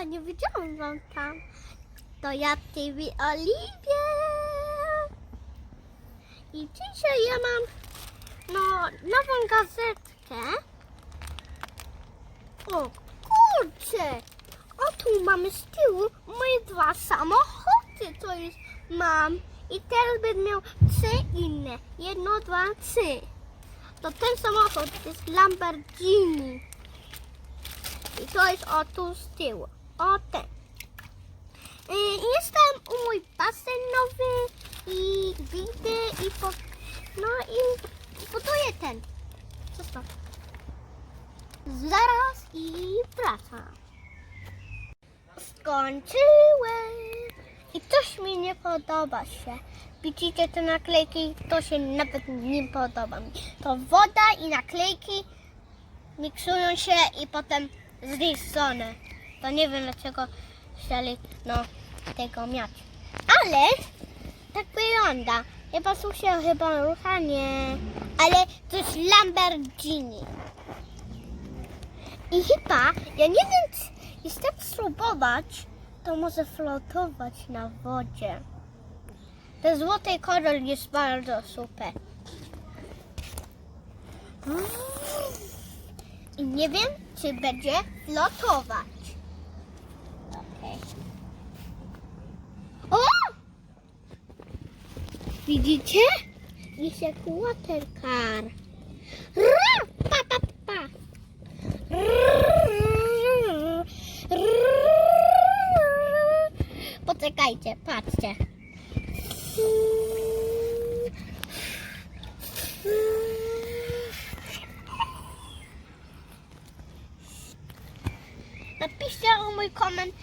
O, nie wam tam. To ja TV Oliwie. I dzisiaj ja mam no, nową gazetkę. O, kurczę. O, tu mamy z tyłu moje dwa samochody, co już mam. I teraz będę miał trzy inne. Jedno, dwa, trzy. To ten samochód jest Lamborghini. I to jest o tu z tyłu. O ten. Y, Jestem u mój basen nowy i widzę i po, no i buduję ten. Zostaw. Zaraz i wracam. Skończyłem. I coś mi nie podoba się. Widzicie te naklejki? To się nawet nie podoba mi. To woda i naklejki miksują się i potem zrysone. To nie wiem dlaczego chcieli no, tego mieć. Ale tak wygląda. Chyba się chyba rusza, nie. Ale to jest Lamborghini. I chyba, ja nie wiem, czy jestem spróbować, to może flotować na wodzie. Ten złoty kolor jest bardzo super. I nie wiem, czy będzie flotować. O! Widzicie? Jest jak! Pa, pa, pa. Poczekajcie, patrzcie. Napiszcie o mój koment,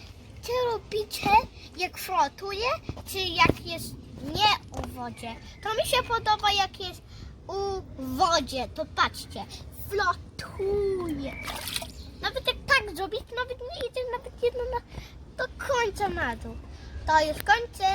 czy lubicie jak flotuje, czy jak jest nie u wodzie. To mi się podoba jak jest u wodzie, to patrzcie, flotuje. Nawet jak tak zrobić, nawet nie idzie nawet jedno na, do końca na dół. To już kończę.